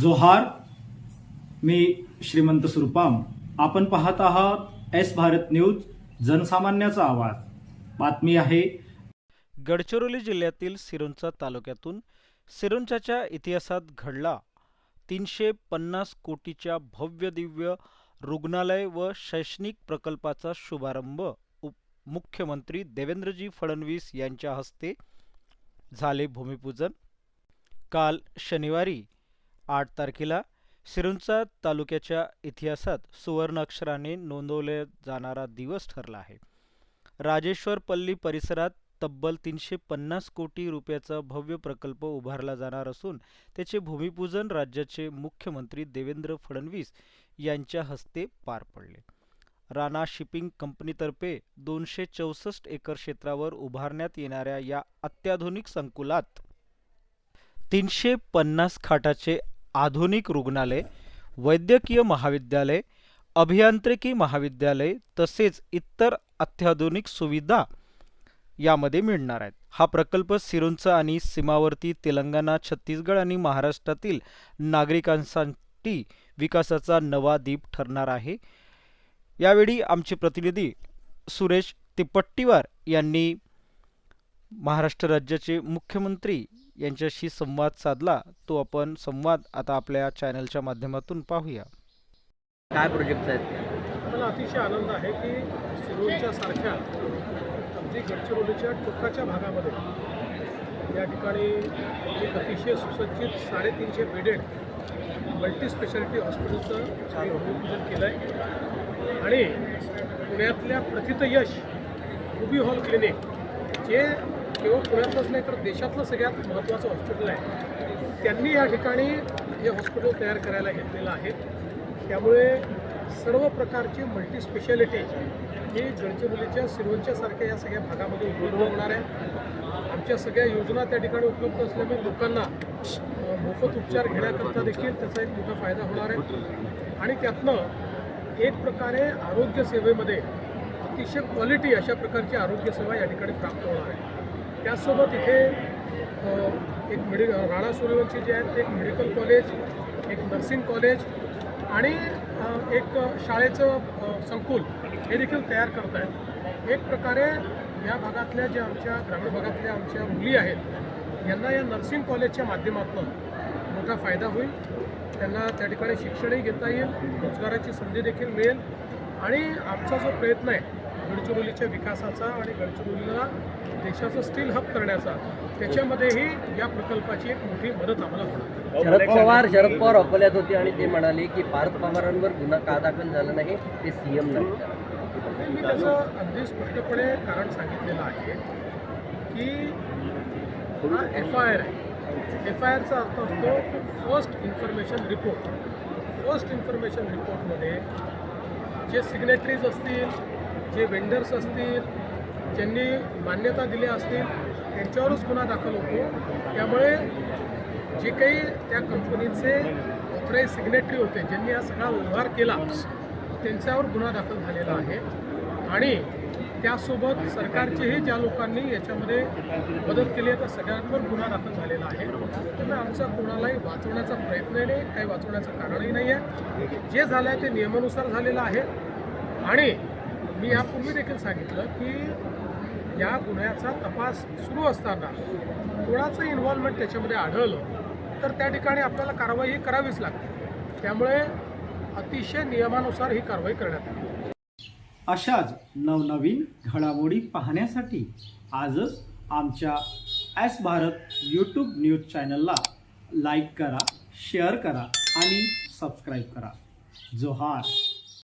जोहार मी श्रीमंत सुरपाम. आपण पाहत आहात एस भारत न्यूज जनसामान्याचा आवाज. बातमी आहे. गडचिरोली जिल्ह्यातील सिरोंचा तालुक्यातून सिरोंचाच्या इतिहासात घडला तीनशे पन्नास कोटीच्या भव्य दिव्य रुग्णालय व शैक्षणिक प्रकल्पाचा शुभारंभ उप मुख्यमंत्री देवेंद्रजी फडणवीस यांच्या हस्ते झाले भूमिपूजन. काल शनिवारी आठ तारखेला सिरुंचा तालुक्याच्या इतिहासात सुवर्ण अक्षराने नोंदवले जाणारा दिवस ठरला आहे. राजेश्वर पल्ली परिसरात तब्बल तीनशे पन्नास कोटी रुपयाचा भव्य प्रकल्प उभारला जाणार असून त्याचे भूमिपूजन राज्याचे मुख्यमंत्री देवेंद्र फडणवीस यांच्या हस्ते पार पडले. राणा शिपिंग कंपनीतर्फे दोनशे चौसष्ट एकर क्षेत्रावर उभारण्यात येणाऱ्या या अत्याधुनिक संकुलात तीनशे पन्नास खाटाचे आधुनिक रुग्णालय वैद्यकीय महाविद्यालय अभियांत्रिकी महाविद्यालय तसेच इतर अत्याधुनिक सुविधा यामध्ये मिळणार आहेत. हा प्रकल्प सिरुंच आणि सीमावर्ती तेलंगणा छत्तीसगड आणि महाराष्ट्रातील नागरिकांसाठी विकासाचा नवा दीप ठरणार आहे. यावेळी आमचे प्रतिनिधी सुरेश तिपट्टीवार यांनी महाराष्ट्र राज्याचे मुख्यमंत्री यांच्याशी संवाद साधला तो आपण संवाद आता आपल्या चॅनलच्या माध्यमातून पाहूया. काय प्रोजेक्ट आहेत? मला अतिशय आनंद आहे की सिरोंच्या सारख्या अगदी गडचिरोलीच्या टोकाच्या भागामध्ये या ठिकाणी एक अतिशय सुसज्जित साडेतीनशे बेडेड मल्टी स्पेशालिटी हॉस्पिटलचं भूमिपूजन केलं आहे आणि पुण्यातल्या प्रथितयश रुबी हॉल क्लिनिक जे केवळ पुण्यातलंच नाही तर देशातलं सगळ्यात महत्त्वाचं हॉस्पिटल आहे. त्यांनी या ठिकाणी हे हॉस्पिटल तयार करायला घेतलेलं आहे. त्यामुळे सर्व प्रकारची मल्टी स्पेशालिटी ही गडचिरोलीच्या सिरोंच्या सारख्या या सगळ्या भागामध्ये उपलब्ध होणार आहे. आमच्या सगळ्या योजना त्या ठिकाणी उपलब्ध असल्यामुळे लोकांना मोफत उपचार घेण्याकरता देखील त्याचा एक मोठा फायदा होणार आहे. आणि त्यातनं एक प्रकारे आरोग्य सेवेमध्ये अतिशय क्वालिटी अशा प्रकारची आरोग्यसेवा या ठिकाणी प्राप्त होणार आहे. त्याचसोबत इथे एक मेडि राणा सूर्यवंशी जे आहेत ते एक मेडिकल कॉलेज एक नर्सिंग कॉलेज आणि एक शाळेचं संकुल हे देखील तयार करत आहेत. एक प्रकारे या भागातल्या ज्या आमच्या ग्रामीण भागातल्या आमच्या मुली आहेत यांना या नर्सिंग कॉलेजच्या माध्यमातून मोठा फायदा होईल. त्यांना त्या ठिकाणी शिक्षणही घेता येईल रोजगाराची संधी देखील मिळेल आणि आमचा जो प्रयत्न आहे गडचिरोलीच्या विकासाचा आणि गडचिरोलीला देशाचं स्टील हब करण्याचा त्याच्यामध्येही या प्रकल्पाची एक मोठी मदत आम्हाला होणार. शरद पवार शरद पवार अकोल्यात होते आणि ते म्हणाले की पार्थ पवारांवर गुन्हा का दाखल झाला नाही ते सीएम नाही. मी त्याचं अगदी स्पष्टपणे कारण सांगितलेलं आहे की हा एफ आय आर आहे. एफ आय आरचा अर्थ असतो first information report first information रिपोर्टमध्ये जे सिग्नेटरीज असतील जे वेंडर्स असतील ज्यांनी मान्यता दिल्या असतील त्यांच्यावरच गुन्हा दाखल होतो. त्यामुळे जे काही त्या कंपनीचे ऑथराईज सिग्नेटरी होते ज्यांनी हा सगळा व्यवहार केला त्यांच्यावर गुन्हा दाखल झालेला आहे. आणि त्यासोबत सरकारचेही ज्या लोकांनी याच्यामध्ये मदत केली आहे त्या सगळ्यांवर गुन्हा दाखल झालेला आहे. त्यामुळे आमचा कोणालाही वाचवण्याचा प्रयत्न नाही काही वाचवण्याचं कारणही नाही आहे जे झालं आहे ते नियमानुसार झालेलं आहे. आणि मी यापूर्वी देखील सांगितलं की या गुन्ह्याचा तपास सुरू असताना कोणाचं इन्व्हॉल्वमेंट त्याच्यामध्ये आढळलं तर त्या ठिकाणी आपल्याला कारवाई ही करावीच लागते. त्यामुळे अतिशय नियमानुसार ही कारवाई करण्यात आली. अशाच नवनवीन घडामोडी पाहण्यासाठी आजच आमच्या एस भारत यूट्यूब न्यूज चॅनलला लाईक करा शेअर करा आणि सबस्क्राईब करा. जोहार.